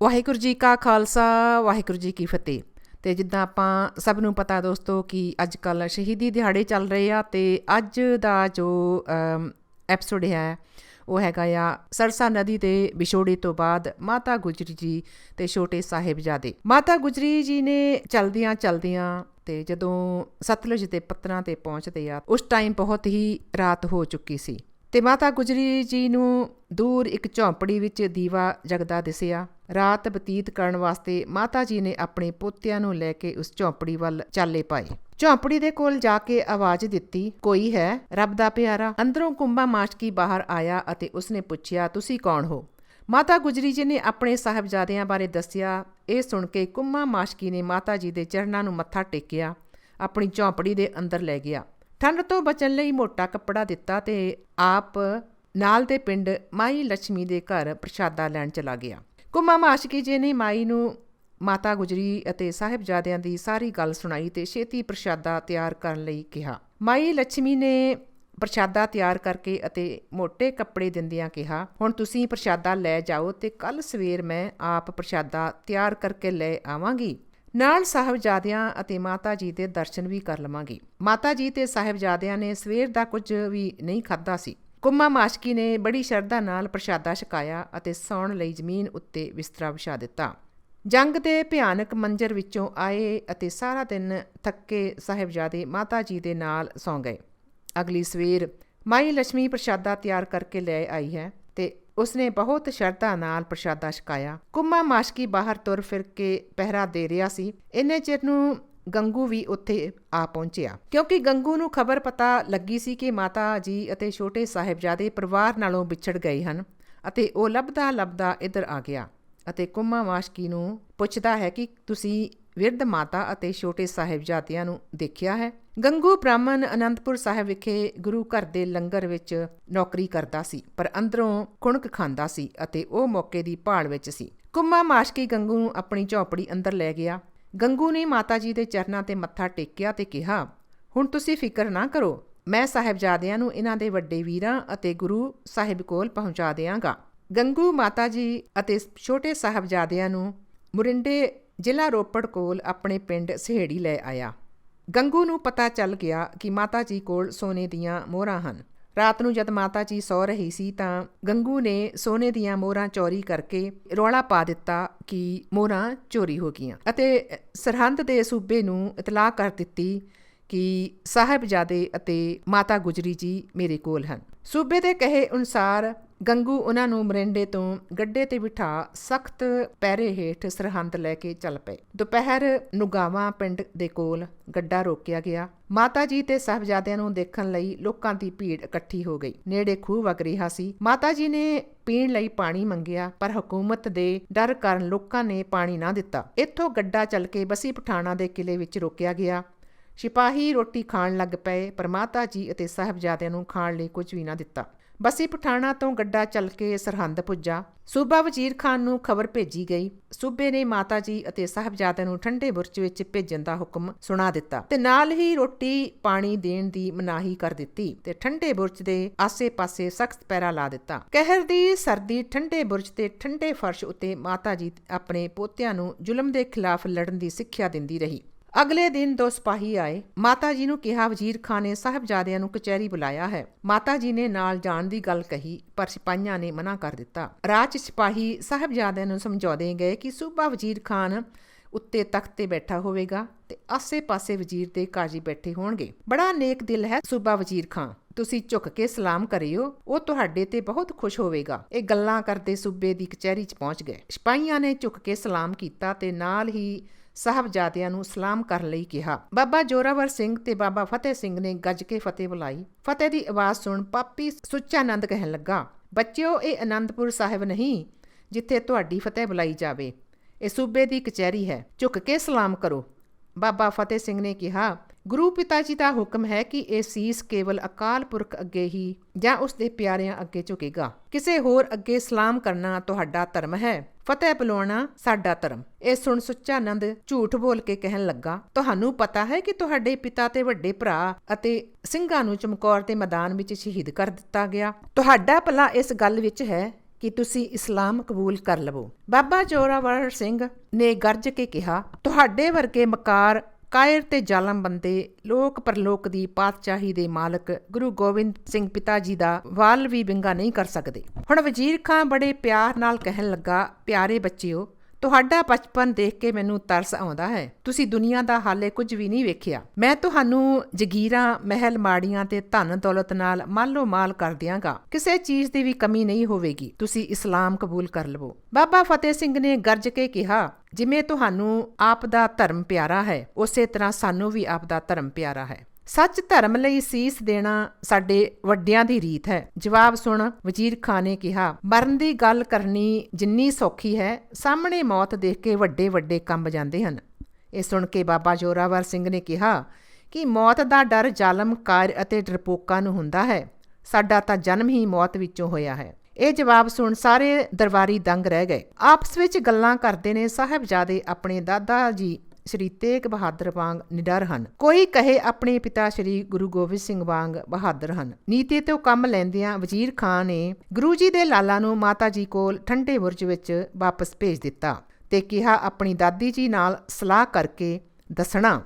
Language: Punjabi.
ਵਾਹਿਗੁਰੂ ਜੀ ਕਾ ਖਾਲਸਾ, ਵਾਹਿਗੁਰੂ ਜੀ ਕੀ ਫਤਿਹ। ਤੇ ਜਿੱਦਾਂ ਆਪਾਂ ਸਭ ਨੂੰ ਪਤਾ ਦੋਸਤੋ ਕਿ ਅੱਜ ਕੱਲ ਸ਼ਹੀਦੀ ਦਿਹਾੜੇ ਚੱਲ ਰਹੇ ਆ ਤੇ ਅੱਜ ਦਾ ਜੋ ਐਪੀਸੋਡ ਹੈ, ਉਹ ਹੈਗਾ ਆ ਸਰਸਾ ਨਦੀ ਤੇ ਵਿਛੋੜੇ ਤੋਂ ਬਾਅਦ ਮਾਤਾ ਗੁਜਰੀ ਜੀ ਤੇ ਛੋਟੇ ਸਾਹਿਬਜ਼ਾਦੇ। ਮਾਤਾ ਗੁਜਰੀ ਜੀ ਨੇ ਚਲਦਿਆਂ ਚਲਦਿਆਂ ਤੇ ਜਦੋਂ ਸਤਲੁਜ ਦੇ ਪੱਤਰਾਂ ਤੇ ਪਹੁੰਚਦੇ ਆ, ਉਸ ਟਾਈਮ ਬਹੁਤ ਹੀ ਰਾਤ ਹੋ ਚੁੱਕੀ ਸੀ। ਤੇ ਮਾਤਾ ਗੁਜਰੀ ਜੀ ਨੂੰ ਦੂਰ ਇੱਕ ਝੌਂਪੜੀ ਵਿੱਚ ਦੀਵਾ ਜਗਦਾ ਦਿਸਿਆ। ਰਾਤ ਬਤੀਤ ਕਰਨ ਵਾਸਤੇ ਮਾਤਾ ਜੀ ਨੇ ਆਪਣੇ ਪੋਤਿਆਂ ਨੂੰ ਲੈ ਕੇ ਉਸ ਝੌਂਪੜੀ ਵੱਲ ਚਾਲੇ ਪਾਏ। ਝੌਂਪੜੀ ਦੇ ਕੋਲ ਜਾ ਕੇ ਆਵਾਜ਼ ਦਿੱਤੀ, ਕੋਈ ਹੈ? ਰੱਬ ਦਾ ਪਿਆਰਾ, ਅੰਦਰੋਂ ਕੁੰਭਾ ਮਾਸ਼ਕੀ ਬਾਹਰ ਆਇਆ ਅਤੇ ਉਸਨੇ ਪੁੱਛਿਆ, ਤੁਸੀਂ ਕੌਣ ਹੋ? ਮਾਤਾ ਗੁਜਰੀ ਜੀ ਨੇ ਆਪਣੇ ਸਾਹਿਬਜ਼ਾਦਿਆਂ ਬਾਰੇ ਦੱਸਿਆ। ਇਹ ਸੁਣ ਕੇ ਕੁੰਮਾ ਮਾਸ਼ਕੀ ਨੇ ਮਾਤਾ ਜੀ ਦੇ ਚਰਨਾਂ ਨੂੰ ਮੱਥਾ ਟੇਕਿਆ, ਆਪਣੀ ਝੌਂਪੜੀ ਦੇ ਅੰਦਰ ਲੈ ਗਿਆ। ਠੰਡ ਤੋਂ ਬਚਣ ਲਈ ਮੋਟਾ ਕੱਪੜਾ ਦਿੱਤਾ ਤੇ ਆਪ ਨਾਲ ਦੇ ਪਿੰਡ ਮਾਈ ਲక్ష్ਮੀ ਦੇ ਘਰ ਪ੍ਰਸ਼ਾਦਾ ਲੈਣ ਚਲਾ ਗਿਆ। ਕੁਮਾ ਮਾਸ਼ਕੀ ਜੀ ਨੇ ਮਾਈ ਨੂੰ ਮਾਤਾ ਗੁਜਰੀ ਅਤੇ ਸਾਹਿਬਜ਼ਾਦਿਆਂ ਦੀ ਸਾਰੀ ਗੱਲ ਸੁਣਾਈ ਤੇ ਛੇਤੀ ਪ੍ਰਸ਼ਾਦਾ ਤਿਆਰ ਕਰਨ ਲਈ ਕਿਹਾ। ਮਾਈ ਲక్ష్ਮੀ ਨੇ ਪ੍ਰਸ਼ਾਦਾ ਤਿਆਰ ਕਰਕੇ ਅਤੇ ਮੋٹے ਕੱਪੜੇ ਦਿੰਦਿਆਂ ਕਿਹਾ, ਹੁਣ ਤੁਸੀਂ ਪ੍ਰਸ਼ਾਦਾ ਲੈ ਜਾਓ ਤੇ ਕੱਲ ਸਵੇਰ ਮੈਂ ਆਪ ਪ੍ਰਸ਼ਾਦਾ ਤਿਆਰ ਕਰਕੇ ਲੈ ਆਵਾਂਗੀ। ਨਾਲ ਸਾਹਿਬਜ਼ਾਦਿਆਂ ਅਤੇ ਮਾਤਾ ਜੀ ਦੇ ਦਰਸ਼ਨ ਵੀ ਕਰ ਲਵਾਂਗੇ। ਮਾਤਾ ਜੀ ਤੇ ਸਾਹਿਬਜ਼ਾਦਿਆਂ ਨੇ ਸਵੇਰ ਦਾ ਕੁਝ ਵੀ ਨਹੀਂ ਖਾਧਾ ਸੀ। ਕੁੰਮਾ ਮਾਸ਼ਕੀ ਨੇ ਬੜੀ ਸ਼ਰਧਾ ਨਾਲ ਪ੍ਰਸ਼ਾਦਾ ਛਕਾਇਆ ਅਤੇ ਸੌਣ ਲਈ ਜ਼ਮੀਨ ਉੱਤੇ ਬਿਸਤਰਾ ਵਿਛਾ ਦਿੱਤਾ। ਜੰਗ ਦੇ ਭਿਆਨਕ ਮੰਜ਼ਰ ਵਿੱਚੋਂ ਆਏ ਅਤੇ ਸਾਰਾ ਦਿਨ ਥੱਕੇ ਸਾਹਿਬਜ਼ਾਦੇ ਮਾਤਾ ਜੀ ਦੇ ਨਾਲ ਸੌਂ ਗਏ। ਅਗਲੀ ਸਵੇਰ ਮਾਈ ਲక్ష్ਮੀ ਪ੍ਰਸ਼ਾਦਾ ਤਿਆਰ ਕਰਕੇ ਲੈ ਆਈ ਹੈ ਤੇ ਉਸਨੇ ਬਹੁਤ ਸ਼ਰਧਾ ਨਾਲ ਪ੍ਰਸ਼ਾਦਾ ਛਕਾਇਆ। ਕੁੰਮਾ ਮਾਸ਼ਕੀ ਬਾਹਰ ਤੁਰ ਫਿਰ ਕੇ ਪਹਿਰਾ ਦੇ ਰਿਹਾ ਸੀ। ਇੰਨੇ ਚਿਰ ਨੂੰ ਗੰਗੂ ਵੀ ਉੱਥੇ ਆ ਪਹੁੰਚਿਆ। ਕਿਉਂਕਿ ਗੰਗੂ ਨੂੰ ਖਬਰ ਪਤਾ ਲੱਗੀ ਸੀ ਕਿ ਮਾਤਾ ਜੀ ਅਤੇ ਛੋਟੇ ਸਾਹਿਬਜ਼ਾਦੇ ਪਰਿਵਾਰ ਨਾਲੋਂ ਵਿਛੜ ਗਏ ਹਨ ਅਤੇ ਉਹ ਲੱਭਦਾ ਲੱਭਦਾ ਇੱਧਰ ਆ ਗਿਆ ਅਤੇ ਕੁੰਮਾ ਮਾਸ਼ਕੀ ਨੂੰ ਪੁੱਛਦਾ ਹੈ ਕਿ ਤੁਸੀਂ ਵਿਰਧ ਮਾਤਾ ਅਤੇ ਛੋਟੇ ਸਾਹਿਬਜ਼ਾਦਿਆਂ ਨੂੰ ਦੇਖਿਆ ਹੈ। ਗੰਗੂ ਬ੍ਰਾਹਮਣ ਅਨੰਦਪੁਰ ਸਾਹਿਬ ਵਿਖੇ ਗੁਰੂ ਘਰ ਦੇ ਲੰਗਰ ਵਿੱਚ ਨੌਕਰੀ ਕਰਦਾ ਸੀ, ਪਰ ਅੰਦਰੋਂ ਖੁਣਕ ਖਾਂਦਾ ਸੀ ਅਤੇ ਉਹ ਮੌਕੇ ਦੀ ਭਾਲ ਵਿੱਚ ਸੀ। ਕੁੰਮਾ ਮਾਸ਼ਕੀ ਗੰਗੂ ਨੂੰ ਆਪਣੀ ਝੌਪੜੀ ਅੰਦਰ ਲੈ ਗਿਆ। ਗੰਗੂ ਨੇ ਮਾਤਾ ਜੀ ਦੇ ਚਰਨਾਂ ਤੇ ਮੱਥਾ ਟੇਕਿਆ ਤੇ ਕਿਹਾ, ਹੁਣ ਤੁਸੀਂ ਫਿਕਰ ਨਾ ਕਰੋ, ਮੈਂ ਸਾਹਿਬਜ਼ਾਦਿਆਂ ਨੂੰ ਇਹਨਾਂ ਦੇ ਵੱਡੇ ਵੀਰਾਂ ਅਤੇ ਗੁਰੂ ਸਾਹਿਬ ਕੋਲ ਪਹੁੰਚਾ ਦਿਆਂਗਾ। ਗੰਗੂ ਮਾਤਾ ਜੀ ਅਤੇ ਛੋਟੇ ਸਾਹਿਬਜ਼ਾਦਿਆਂ ਨੂੰ ਮੁਰਿੰਡੇ ਜ਼ਿਲ੍ਹਾ ਰੋਪੜ ਕੋਲ ਆਪਣੇ ਪਿੰਡ ਸਹੇੜੀ ਲੈ ਆਇਆ। ਗੰਗੂ ਨੂੰ ਪਤਾ ਚੱਲ ਗਿਆ ਕਿ ਮਾਤਾ ਜੀ ਕੋਲ ਸੋਨੇ ਦੀਆਂ ਮੋਹਰਾਂ ਹਨ। ਰਾਤ ਨੂੰ ਜਦ ਮਾਤਾ ਜੀ ਸੌ ਰਹੀ ਸੀ ਤਾਂ ਗੰਗੂ ਨੇ ਸੋਨੇ ਦੀਆਂ ਮੋਹਰਾਂ ਚੋਰੀ ਕਰਕੇ ਰੌਲਾ ਪਾ ਦਿੱਤਾ ਕਿ ਮੋਹਰਾਂ ਚੋਰੀ ਹੋ ਗਈਆਂ ਅਤੇ ਸਰਹੰਦ ਦੇ ਸੂਬੇ ਨੂੰ ਇਤਲਾਹ ਕਰ ਦਿੱਤੀ ਕਿ ਸਾਹਿਬਜ਼ਾਦੇ ਅਤੇ ਮਾਤਾ ਗੁਜਰੀ ਜੀ ਮੇਰੇ ਕੋਲ ਹਨ। ਸੂਬੇ ਦੇ ਕਹੇ ਅਨੁਸਾਰ ਗੰਗੂ ਉਹਨਾਂ ਨੂੰ ਮਰਿੰਡੇ ਤੋਂ ਗੱਡੇ ਤੇ ਬਿਠਾ ਸਖਤ ਪੈਰੇ ਹੇਠ ਸਰਹੰਦ ਲੈ ਕੇ ਚੱਲ ਪਏ। ਦੁਪਹਿਰ ਨੁਗਾਵਾ ਪਿੰਡ ਦੇ ਕੋਲ ਗੱਡਾ ਰੋਕਿਆ ਗਿਆ। ਮਾਤਾ ਜੀ ਤੇ ਸਾਹਿਬਜ਼ਾਦਿਆਂ ਨੂੰ ਦੇਖਣ ਲਈ ਲੋਕਾਂ ਦੀ ਭੀੜ ਇਕੱਠੀ ਹੋ ਗਈ। ਨੇੜੇ ਖੂਹ ਵਗ ਰਿਹਾ ਸੀ। ਮਾਤਾ ਜੀ ਨੇ ਪੀਣ ਲਈ ਪਾਣੀ ਮੰਗਿਆ, ਪਰ ਹਕੂਮਤ ਦੇ ਡਰ ਕਾਰਨ ਲੋਕਾਂ ਨੇ ਪਾਣੀ ਨਾ ਦਿੱਤਾ। ਇੱਥੋਂ ਗੱਡਾ ਚੱਲ ਕੇ ਬਸੀ ਪਠਾਣਾ ਦੇ ਕਿਲੇ ਵਿੱਚ ਰੋਕਿਆ ਗਿਆ। ਸਿਪਾਹੀ ਰੋਟੀ ਖਾਣ ਲੱਗ ਪਏ, ਪਰ ਮਾਤਾ ਜੀ ਅਤੇ ਸਾਹਿਬਜ਼ਾਦਿਆਂ ਨੂੰ ਖਾਣ ਲਈ ਕੁਝ ਵੀ ਨਾ ਦਿੱਤਾ। ਬਸੀ ਪਠਾਣਾ ਤੋਂ ਗੱਡਾ ਚੱਲ ਕੇ ਸਰਹੰਦ ਪੁੱਜਾ। ਸੂਬਾ ਵਜ਼ੀਰ ਖਾਨ ਨੂੰ ਖਬਰ ਭੇਜੀ ਗਈ। ਸੂਬੇ ਨੇ ਮਾਤਾ ਜੀ ਅਤੇ ਸਾਹਿਬਜ਼ਾਦਿਆਂ ਨੂੰ ਠੰਡੇ ਬੁਰਜ ਵਿੱਚ ਭੇਜਣ ਦਾ ਹੁਕਮ ਸੁਣਾ ਦਿੱਤਾ ਤੇ ਨਾਲ ਹੀ ਰੋਟੀ ਪਾਣੀ ਦੇਣ ਦੀ ਮਨਾਹੀ ਕਰ ਦਿੱਤੀ ਤੇ ਠੰਡੇ ਬੁਰਜ ਦੇ ਆਸੇ-ਪਾਸੇ ਸਖਤ ਪੈਰਾ ਲਾ ਦਿੱਤਾ। ਕਹਿਰ ਦੀ ਸਰਦੀ ਠੰਡੇ ਬੁਰਜ ਤੇ ਠੰਡੇ ਫਰਸ਼ ਉੱਤੇ ਮਾਤਾ ਜੀ ਆਪਣੇ ਪੋਤਿਆਂ ਨੂੰ ਜ਼ੁਲਮ ਦੇ ਖਿਲਾਫ ਲੜਨ ਦੀ ਸਿੱਖਿਆ ਦਿੰਦੀ ਰਹੀ। ਅਗਲੇ ਦਿਨ ਦੋ ਸਿਪਾਹੀ ਆਏ। ਮਾਤਾ ਜੀ ਨੂੰ ਕਿਹਾ, ਵਜ਼ੀਰ ਖਾਨ ਨੇ ਸਾਹਿਬਜ਼ਾਦਿਆਂ ਨੂੰ ਕਚਹਿਰੀ ਬੁਲਾਇਆ ਹੈ। ਮਾਤਾ ਜੀ ਨੇ ਨਾਲ ਜਾਣ ਦੀ ਗੱਲ ਕਹੀ, ਪਰ ਸਿਪਾਹੀਆਂ ਨੇ ਮਨਾ ਕਰ ਦਿੱਤਾ। ਰਾਜ ਸਿਪਾਹੀ ਸਾਹਿਬਜ਼ਾਦਿਆਂ ਨੂੰ ਸਮਝਾਉਂਦੇ ਗਏ ਕਿ ਸੂਬਾ ਵਜ਼ੀਰ ਖਾਨ ਉੱਤੇ ਤਖਤ ਤੇ ਬੈਠਾ ਹੋਵੇਗਾ ਤੇ ਆਸੇ-ਪਾਸੇ ਵਜ਼ੀਰ ਤੇ ਕਾਜੀ ਬੈਠੇ ਹੋਣਗੇ। ਬੜਾ ਨੇਕ ਦਿਲ ਹੈ ਸੂਬਾ ਵਜ਼ੀਰ ਖਾਨ। ਤੁਸੀਂ ਝੁਕ ਕੇ ਸਲਾਮ ਕਰਿਓ, ਉਹ ਤੁਹਾਡੇ ਤੇ ਬਹੁਤ ਖੁਸ਼ ਹੋਵੇਗਾ। ਇਹ ਗੱਲਾਂ ਕਰਦੇ ਸੂਬੇ ਦੀ ਕਚਹਿਰੀ 'ਚ ਪਹੁੰਚ ਗਏ। ਸਿਪਾਹੀਆਂ ਨੇ ਝੁਕ ਕੇ ਸਲਾਮ ਕੀਤਾ ਤੇ ਨਾਲ ਹੀ ਸਾਹਿਬਜ਼ਾਦਿਆਂ ਨੂੰ ਸਲਾਮ ਕਰਨ ਲਈ ਕਿਹਾ। ਬਾਬਾ ਜੋਰਾਵਰ ਸਿੰਘ ਤੇ ਬਾਬਾ ਫਤਿਹ ਸਿੰਘ ਨੇ ਗੱਜ ਕੇ ਫਤਿਹ ਬੁਲਾਈ। ਫਤਿਹ ਦੀ ਆਵਾਜ਼ ਸੁਣ ਪਾਪੀ ਸੁੱਚਾ ਆਨੰਦ ਕਹਿਣ ਲੱਗਾ, ਬੱਚਿਓ, ਇਹ ਆਨੰਦਪੁਰ ਸਾਹਿਬ ਨਹੀਂ, ਜਿੱਥੇ ਤੁਹਾਡੀ ਫਤਿਹ ਬੁਲਾਈ ਜਾਵੇ। ਇਹ ਸੂਬੇ ਦੀ ਕਚਹਿਰੀ ਹੈ। ਝੁਕ ਕੇ ਸਲਾਮ ਕਰੋ। ਬਾਬਾ ਫਤਿਹ ਸਿੰਘ ਨੇ ਕਿਹਾ ਗੁਰੂ ਪਿਤਾ ਜੀ ਦਾ ਹੁਕਮ ਹੈ ਕਿ ਇਹ ਸੀਸ ਕੇਵਲ ਅਕਾਲ ਪੁਰਖ ਅੱਗੇ ਹੀ ਜਾਂ ਉਸ ਦੇ ਪਿਆਰਿਆਂ ਅੱਗੇ ਝੁਕੇਗਾ। ਕਿਸੇ ਹੋਰ ਅੱਗੇ ਸਲਾਮ ਕਰਨਾ ਤੁਹਾਡਾ ਧਰਮ ਹੈ। ਫਤਿਹ ਬੁਲਾਉਣਾ ਸਾਡਾ ਧਰਮ। ਇਹ ਸੁਣ ਸੁੱਚਾ ਆਨੰਦ ਝੂਠ ਬੋਲ ਕੇ ਕਹਿਣ ਲੱਗਾ, ਤੁਹਾਨੂੰ ਪਤਾ ਹੈ ਕਿ ਤੁਹਾਡੇ ਪਿਤਾ ਤੇ ਵੱਡੇ ਭਰਾ ਅਤੇ ਸਿੰਘਾਂ ਨੂੰ ਚਮਕੌਰ ਦੇ ਮੈਦਾਨ ਵਿੱਚ ਸ਼ਹੀਦ ਕਰ ਦਿੱਤਾ ਗਿਆ। ਤੁਹਾਡਾ ਭਲਾ ਇਸ ਗੱਲ ਵਿੱਚ ਹੈ ਕਿ ਤੁਸੀਂ ਇਸਲਾਮ ਕਬੂਲ ਕਰ ਲਵੋ। ਬਾਬਾ ਜੋਰਾਵਰ ਸਿੰਘ ਨੇ ਗਰਜ ਕੇ ਕਿਹਾ, ਤੁਹਾਡੇ ਵਰਗੇ ਮਕਾਰ ਕਾਇਰ ਤੇ ਜ਼ਾਲਮ ਬੰਦੇ ਲੋਕ ਪਰਲੋਕ ਦੀ ਪਾਤਸ਼ਾਹੀ ਦੇ ਮਾਲਕ ਗੁਰੂ ਗੋਬਿੰਦ ਸਿੰਘ ਪਿਤਾ ਜੀ ਦਾ ਵਾਲ ਵੀ ਵਿੰਗਾ ਨਹੀਂ ਕਰ ਸਕਦੇ। ਹੁਣ ਵਜ਼ੀਰ ਖਾਂ ਬੜੇ ਪਿਆਰ ਨਾਲ ਕਹਿਣ ਲੱਗਾ, ਪਿਆਰੇ ਬੱਚਿਓ ਤੁਹਾਡਾ ਬਚਪਨ ਦੇਖ ਕੇ ਮੈਨੂੰ ਤਰਸ ਆਉਂਦਾ ਹੈ। ਤੁਸੀਂ ਦੁਨੀਆ ਦਾ ਹਾਲੇ ਕੁਝ ਵੀ ਨਹੀਂ ਵੇਖਿਆ। ਮੈਂ ਤੁਹਾਨੂੰ ਜਗੀਰਾਂ, ਮਹਿਲ ਮਾੜੀਆਂ ਤੇ ਧਨ ਦੌਲਤ ਨਾਲ ਮਾਲੋ ਮਾਲ ਕਰ ਦਿਆਂਗਾ। ਕਿਸੇ ਚੀਜ਼ ਦੀ ਵੀ ਕਮੀ ਨਹੀਂ ਹੋਵੇਗੀ। ਤੁਸੀਂ ਇਸਲਾਮ ਕਬੂਲ ਕਰ ਲਵੋ। ਬਾਬਾ ਫਤਿਹ ਸਿੰਘ ਨੇ ਗਰਜ ਕੇ ਕਿਹਾ, ਜਿਵੇਂ ਤੁਹਾਨੂੰ ਆਪ ਦਾ ਧਰਮ ਪਿਆਰਾ ਹੈ, ਉਸੇ ਤਰ੍ਹਾਂ ਸਾਨੂੰ ਵੀ ਆਪ ਦਾ ਧਰਮ ਪਿਆਰਾ ਹੈ। ਸੱਚ ਧਰਮ ਲਈ ਸੀਸ ਦੇਣਾ ਸਾਡੇ ਵੱਡਿਆਂ ਦੀ ਰੀਤ ਹੈ। ਜਵਾਬ ਸੁਣ ਵਜ਼ੀਰ ਖਾਨ ਨੇ ਕਿਹਾ, ਮਰਨ ਦੀ ਗੱਲ ਕਰਨੀ ਜਿੰਨੀ ਸੌਖੀ ਹੈ, ਸਾਹਮਣੇ ਮੌਤ ਦੇਖ ਕੇ ਵੱਡੇ ਵੱਡੇ ਕੰਬ ਜਾਂਦੇ ਹਨ। ਇਹ ਸੁਣ ਕੇ ਬਾਬਾ ਜੋਰਾਵਰ ਸਿੰਘ ਨੇ ਕਿਹਾ ਕਿ ਮੌਤ ਦਾ ਡਰ ਜ਼ਾਲਮ ਕਾਰ ਅਤੇ ਡਰਪੋਕਾਂ ਨੂੰ ਹੁੰਦਾ ਹੈ। ਸਾਡਾ ਤਾਂ ਜਨਮ ਹੀ ਮੌਤ ਵਿੱਚੋਂ ਹੋਇਆ ਹੈ। ਇਹ ਜਵਾਬ ਸੁਣ ਸਾਰੇ ਦਰਬਾਰੀ ਦੰਗ ਰਹਿ ਗਏ। ਆਪਸ ਵਿੱਚ ਗੱਲਾਂ ਕਰਦੇ ਨੇ ਸਾਹਿਬਜ਼ਾਦੇ ਆਪਣੇ ਦਾਦਾ ਜੀ ਸ਼੍ਰੀ ਤੇਗ ਬਹਾਦਰ ਵਾਂਗ ਨਿਡਰ ਹਨ। ਕੋਈ ਕਹੇ ਆਪਣੇ ਪਿਤਾ ਸ਼੍ਰੀ ਗੁਰੂ ਗੋਬਿੰਦ ਸਿੰਘ ਵਾਂਗ ਬਹਾਦਰ ਹਨ। ਨੀਤੀ ਤੋਂ ਕੰਮ ਲੈਂਦਿਆਂ ਵਜ਼ੀਰ ਖਾਨ ਨੇ ਗੁਰੂ ਜੀ ਦੇ ਲਾਲਾ ਨੂੰ ਮਾਤਾ ਜੀ ਕੋਲ ਠੰਡੇ ਬੁਰਜ ਵਿੱਚ ਵਾਪਸ ਭੇਜ ਦਿੱਤਾ ਤੇ ਕਿਹਾ ਆਪਣੀ ਦਾਦੀ ਜੀ ਨਾਲ ਸਲਾਹ ਕਰਕੇ ਦੱਸਣਾ।